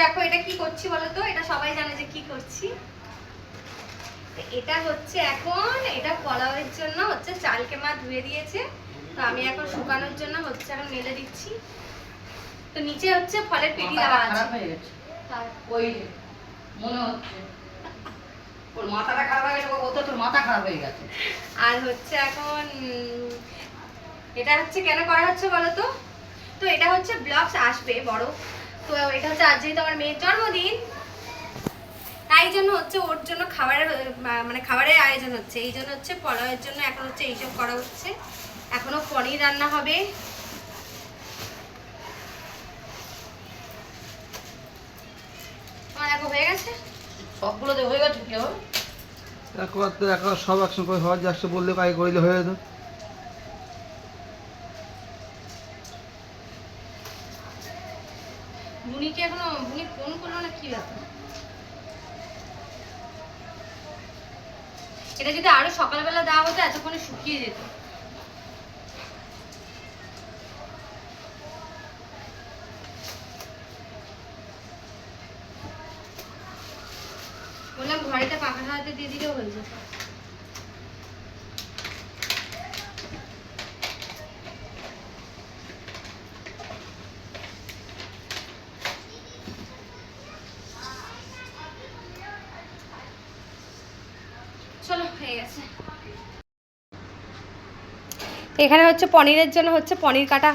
দেখো এটা কি করছি বলো তো এটা সবাই জানে যে কি করছি। এটা হচ্ছে এখন এটা পোলাওয়ের জন্য হচ্ছে চালকে মা ধুয়ে দিয়েছে। তো আমি এখন শুকানোর জন্য হচ্ছে এখন মেলে দিচ্ছি। তো নিচে হচ্ছে ফলের পেটি দেওয়া আছে। খারাপ হয়ে গেছে। ওই মনে হচ্ছে। ওর মাথাটা খারাপ হয়ে গেছে ও তো তোর মাথা খারাপ হয়ে গেছে। আর হচ্ছে এখন এটা হচ্ছে কেন করা হচ্ছে বলো তো তো এটা হচ্ছে ব্লগস আসবে বড়। তো এটা হচ্ছে আজ যেহেতু আমার মেয়ের জন্মদিন তাই জন্য হচ্ছে ওর জন্য খাবারের মানে খাবারের আয়োজন হচ্ছে। এই জন্য হচ্ছে পোলাওয়ের জন্য এখন হচ্ছে এইসব করা হচ্ছে। এখনও পনির রান্না হবে। হয়ে গেছে? সবগুলো তো হয়ে গেছে সব একসঙ্গে করে হওয়ার যাচ্ছে বললে কাজ করলে হয়ে যেত বুনিকে এখনও বুনি ফোন করল না, কি ব্যাপার? এটা যদি আরও সকালবেলা দেওয়া হতো, এতক্ষণে শুকিয়ে যেত। বললাম ঘরেতে পাখা হাতে দিয়ে দিলেও হয়ে যেত। এখানে হচ্ছে পনিরের জন্য হচ্ছে পনির কাটা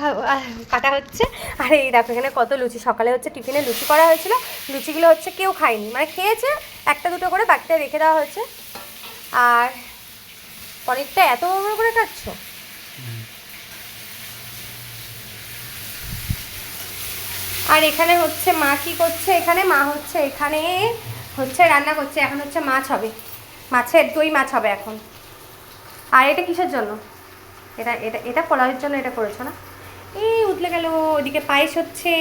কাটা হচ্ছে। আর এই দেখো, এখানে কত লুচি। সকালে হচ্ছে টিফিনে লুচি করা হয়েছিল। লুচিগুলো হচ্ছে কেউ খায়নি। মানে খেয়েছে, একটা দুটো করে বাকিটা রেখে দেওয়া হয়েছে। আর পনিরটা এত বড় করে কাটছো? আর এখানে হচ্ছে মা কি করছে? এখানে মা হচ্ছে, এখানে হচ্ছে রান্না করছে। এখন হচ্ছে মাছ হবে। মাছের দই মাছ হবে এখন। আর এটা কিসের জন্য? এটা এটা এটা পোলাওয়ের জন্য এটা করেছ না? এই উতলে গেল ওদিকে পায়েস হচ্ছে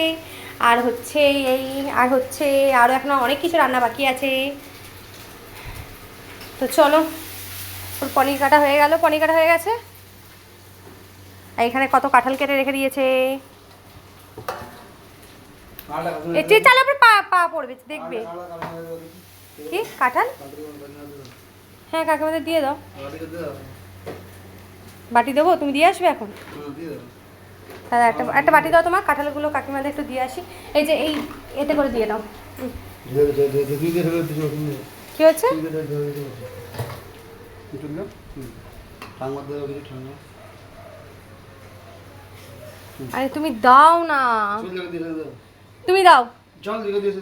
আর হচ্ছে এই আর হচ্ছে আরও এখন অনেক কিছু রান্না বাকি আছে। তো চলো ওর পনির কাটা হয়ে গেল পনির কাটা হয়ে গেছে। আর এখানে কত কাঁঠাল কেটে রেখে দিয়েছে। এটি চালে পা পা পড়বে দেখবে। কি? কাঁঠাল? হ্যাঁ কাকিমাদের দিয়ে দাও। বাটি দেবো? তুমি দিয়ে আসবে এখন? তাহলে একটা একটা বাটি দাও তোমার, কাঁঠালগুলো কাকিমাদের একটু দিয়ে আসি। এই যে এই, এতে করে দিয়ে দাও। কি হচ্ছে আরে তুমি দাও না। তুমি দাও। জল দিকে দিয়েছে